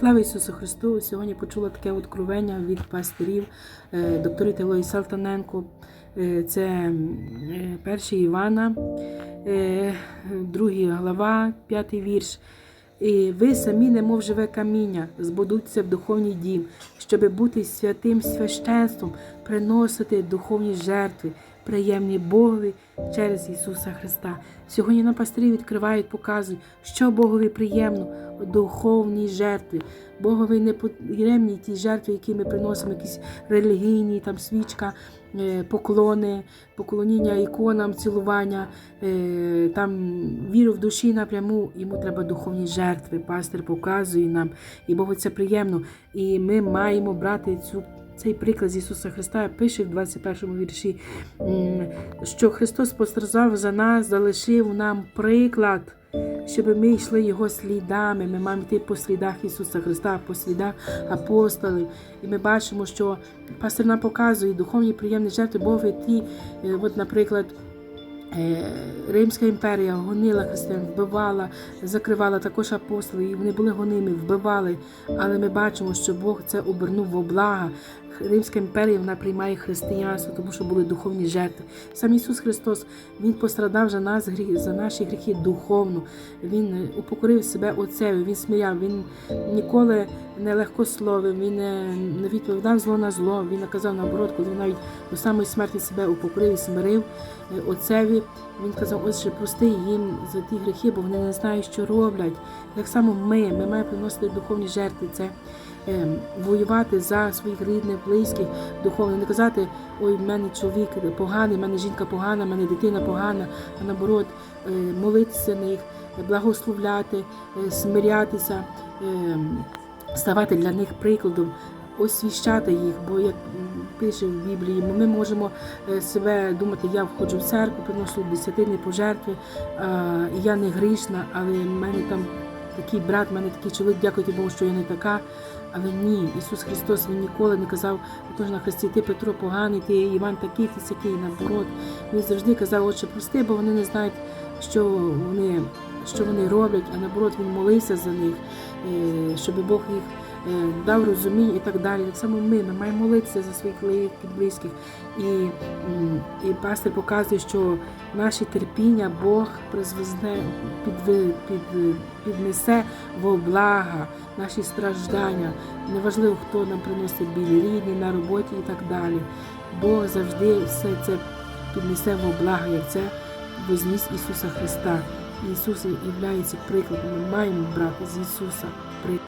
Слава Ісусу Христу! Сьогодні почула таке откровення від пастирів е, докторі Телої Салтаненко. Е, Це е, перший Івана, другий глава, п'ятий вірш. І ви самі, немов живе каміння, збудуться в духовний дім, щоби бути святим священством, приносити духовні жертви, приємні Богові через Ісуса Христа. Сьогодні нам пастирі відкривають, показують, що Богові приємно у духовній жертві. Богові не приємні ті жертви, які ми приносимо, якісь релігійні, там свічка, е, поклони, поклоніння іконам, цілування, е, там віру в душі напряму. Йому треба духовні жертви. Пастир показує нам, і Богу це приємно. І ми маємо брати цю. Цей приклад Ісуса Христа пише в 21 вірші, що Христос постраждав за нас, залишив нам приклад, щоб ми йшли Його слідами. Ми маємо йти по слідах Ісуса Христа, по слідах апостолів. І ми бачимо, що пастир нам показує духовні приємні жертви Богові ті, е, от, наприклад, Е, Римська імперія гонила християн, вбивала, закривала також апостолів, і вони були гоними, вбивали. Але ми бачимо, що Бог це обернув во блага. Римська імперія вона приймає християнство, тому що були духовні жертви. Сам Ісус Христос Він пострадав за нас за наші гріхи духовно. Він е, упокорив себе Отцеві, він сміяв, він ніколи не легкословив, він не, не відповідав зло на зло. Він наказав наоборот, коли він навіть до самої смерті себе упокорив і смирив е, Отцеві. Він казав, ще прости їм за ті гріхи, бо вони не знають, що роблять. Так само ми, ми маємо приносити духовні жертви. Це е, воювати за своїх рідних, близьких, духовно. Не казати, ой, в мене чоловік поганий, в мене жінка погана, в мене дитина погана, а наоборот, е, молитися на них, благословляти, е, смирятися, е, ставати для них прикладом. Освіщати їх, бо як пише в Біблії, ми можемо е, себе думати, я входжу в церкву, приношу десятини пожертви, я не грішна, але в мене там такий брат, в мене такий чоловік, дякуйте Богу, що я не така. Але ні, Ісус Христос Він ніколи не казав, тож на Христі, ти Петро поганий, ти Іван такий, ти сякий, наоборот. Він завжди казав, отче, прости, бо вони не знають, що вони, що вони роблять, а наоборот, він молився за них, е, щоб Бог їх е, дав розуміння і так далі. Так само ми, ми маємо молитися за своїх близьких. І, і пастор показує, що наші терпіння Бог призвезне, підви- під, піднесе во блага, наші страждання. Неважливо, хто нам приносить білі рідні на роботі і так далі. Бог завжди все це піднесе во блага, як це возніс Ісуса Христа. Ісус є прикладом. Ми маємо брати з Ісуса приклад.